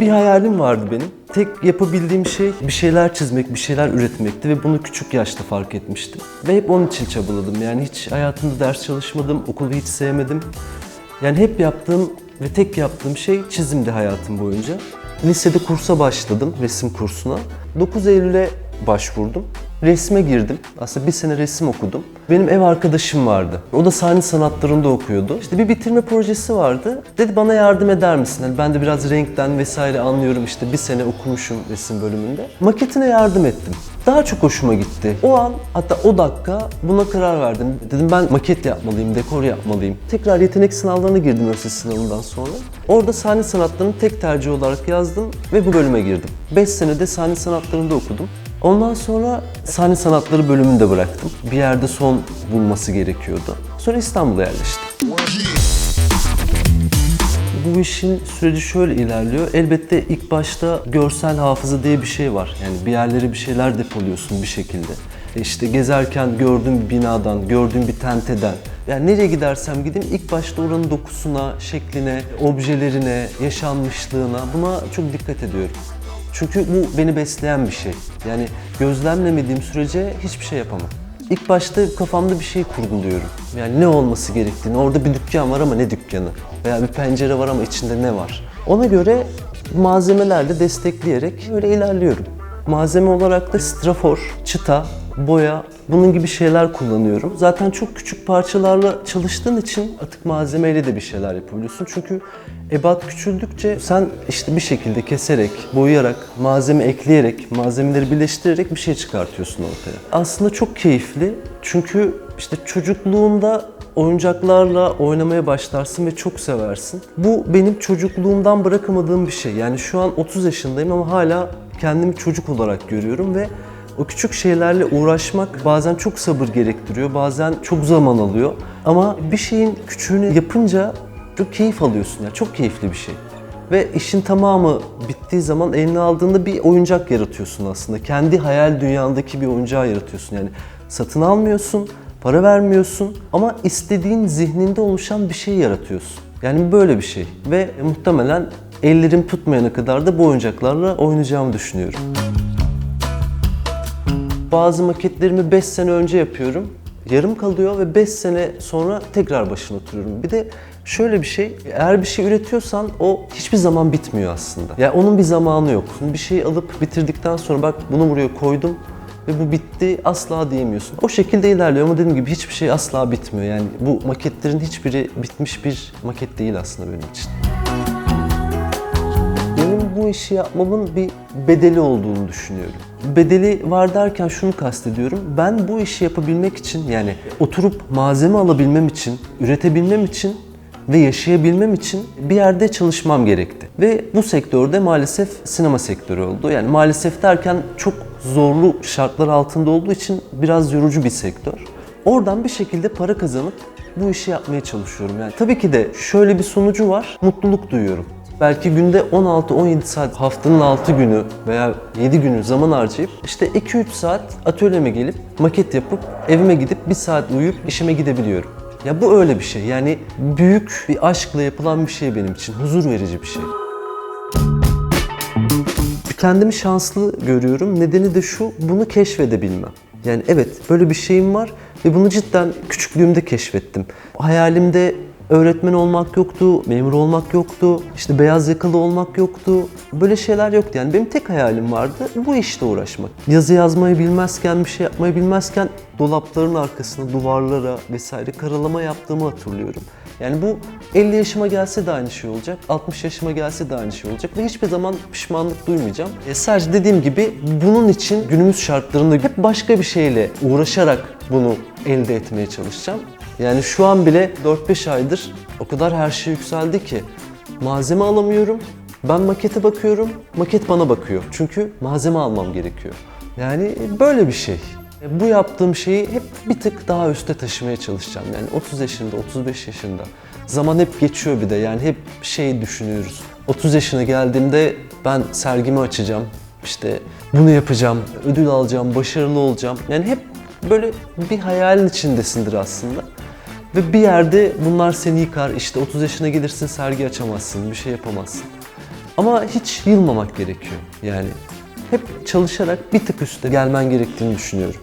Bir hayalim vardı benim. Tek yapabildiğim şey bir şeyler çizmek, bir şeyler üretmekti ve bunu küçük yaşta fark etmiştim. Ve hep onun için çabaladım. Yani hiç hayatımda ders çalışmadım, okulu hiç sevmedim. Yani hep yaptığım ve tek yaptığım şey çizimdi hayatım boyunca. Lisede kursa başladım, resim kursuna. 9 Eylül'e başvurdum. Resme girdim. Aslında bir sene resim okudum. Benim ev arkadaşım vardı. O da sahne sanatlarında okuyordu. İşte bir bitirme projesi vardı. Dedi bana yardım eder misin? Hani ben de biraz renkten vesaire anlıyorum işte bir sene okumuşum resim bölümünde. Maketine yardım ettim. Daha çok hoşuma gitti. O an hatta o dakika buna karar verdim. Dedim ben maket yapmalıyım, dekor yapmalıyım. Tekrar yetenek sınavlarına girdim üniversite sınavından sonra. Orada sahne sanatlarını tek tercih olarak yazdım ve bu bölüme girdim. 5 senede sahne sanatlarında okudum. Ondan sonra sahne sanatları bölümünü de bıraktım. Bir yerde son bulması gerekiyordu. Sonra İstanbul'a yerleştim. Bu işin süreci şöyle ilerliyor. Elbette ilk başta görsel hafıza diye bir şey var. Yani bir yerlere bir şeyler depoluyorsun bir şekilde. E İşte gezerken gördüğüm bir binadan, gördüğüm bir tenteden. Yani nereye gidersem gideyim ilk başta oranın dokusuna, şekline, objelerine, yaşanmışlığına buna çok dikkat ediyorum. Çünkü bu beni besleyen bir şey. Yani gözlemlemediğim sürece hiçbir şey yapamam. İlk başta kafamda bir şey kurguluyorum. Yani ne olması gerektiğini. Orada bir dükkan var ama ne dükkanı? Veya bir pencere var ama içinde ne var? Ona göre malzemelerle destekleyerek öyle ilerliyorum. Malzeme olarak da strafor, çıta, boya, bunun gibi şeyler kullanıyorum. Zaten çok küçük parçalarla çalıştığın için atık malzemeyle de bir şeyler yapabiliyorsun. Çünkü ebat küçüldükçe sen işte bir şekilde keserek, boyayarak, malzeme ekleyerek, malzemeleri birleştirerek bir şey çıkartıyorsun ortaya. Aslında çok keyifli çünkü işte çocukluğunda oyuncaklarla oynamaya başlarsın ve çok seversin. Bu benim çocukluğumdan bırakamadığım bir şey. Yani şu an 30 yaşındayım ama hala kendimi çocuk olarak görüyorum ve o küçük şeylerle uğraşmak bazen çok sabır gerektiriyor, bazen çok zaman alıyor. Ama bir şeyin küçüğünü yapınca çok keyif alıyorsun. Yani çok keyifli bir şey. Ve işin tamamı bittiği zaman eline aldığında bir oyuncak yaratıyorsun aslında. Kendi hayal dünyandaki bir oyuncağı yaratıyorsun. Yani satın almıyorsun, para vermiyorsun ama istediğin zihninde oluşan bir şey yaratıyorsun. Yani böyle bir şey. Ve muhtemelen ellerim tutmayana kadar da bu oyuncaklarla oynayacağımı düşünüyorum. Bazı maketlerimi 5 sene önce yapıyorum. Yarım kalıyor ve 5 sene sonra tekrar başına oturuyorum. Bir de şöyle bir şey, eğer bir şey üretiyorsan o hiçbir zaman bitmiyor aslında. Yani onun bir zamanı yok. Bir şeyi alıp bitirdikten sonra bak bunu buraya koydum ve bu bitti asla diyemiyorsun. O şekilde ilerliyor ama dediğim gibi hiçbir şey asla bitmiyor. Yani bu maketlerin hiçbiri bitmiş bir maket değil aslında benim için. Bu işi yapmamın bir bedeli olduğunu düşünüyorum. Bedeli var derken şunu kastediyorum. Ben bu işi yapabilmek için yani oturup malzeme alabilmem için, üretebilmem için ve yaşayabilmem için bir yerde çalışmam gerekti. Ve bu sektörde maalesef sinema sektörü oldu. Yani maalesef derken çok zorlu şartlar altında olduğu için biraz yorucu bir sektör. Oradan bir şekilde para kazanıp bu işi yapmaya çalışıyorum. Yani tabii ki de şöyle bir sonucu var. Mutluluk duyuyorum. Belki günde 16-17 saat haftanın 6 günü veya 7 günü zaman harcayıp işte 2-3 saat atölyeme gelip maket yapıp evime gidip 1 saat uyuyup işime gidebiliyorum. Ya bu öyle bir şey. Yani büyük bir aşkla yapılan bir şey benim için. Huzur verici bir şey. Kendimi şanslı görüyorum. Nedeni de şu, bunu keşfedebilmem. Yani evet böyle bir şeyim var ve bunu cidden küçüklüğümde keşfettim. Hayalimde öğretmen olmak yoktu, memur olmak yoktu, işte beyaz yakalı olmak yoktu. Böyle şeyler yoktu yani. Benim tek hayalim vardı bu işte uğraşmak. Yazı yazmayı bilmezken, bir şey yapmayı bilmezken dolapların arkasına, duvarlara vesaire karalama yaptığımı hatırlıyorum. Yani bu 50 yaşıma gelse de aynı şey olacak, 60 yaşıma gelse de aynı şey olacak ve hiçbir zaman pişmanlık duymayacağım. E sadece dediğim gibi bunun için günümüz şartlarında hep başka bir şeyle uğraşarak bunu elde etmeye çalışacağım. Yani şu an bile 4-5 aydır o kadar her şey yükseldi ki malzeme alamıyorum. Ben makete bakıyorum, maket bana bakıyor. Çünkü malzeme almam gerekiyor. Yani böyle bir şey. Bu yaptığım şeyi hep bir tık daha üste taşımaya çalışacağım. Yani 30 yaşında, 35 yaşında. Zaman hep geçiyor bir de yani hep şey düşünüyoruz. 30 yaşına geldiğimde ben sergimi açacağım. İşte bunu yapacağım, ödül alacağım, başarılı olacağım. Yani hep böyle bir hayalin içindesindir aslında. Ve bir yerde bunlar seni yıkar. İşte 30 yaşına gelirsin sergi açamazsın, bir şey yapamazsın. Ama hiç yılmamak gerekiyor. Yani hep çalışarak bir tık üstte gelmen gerektiğini düşünüyorum.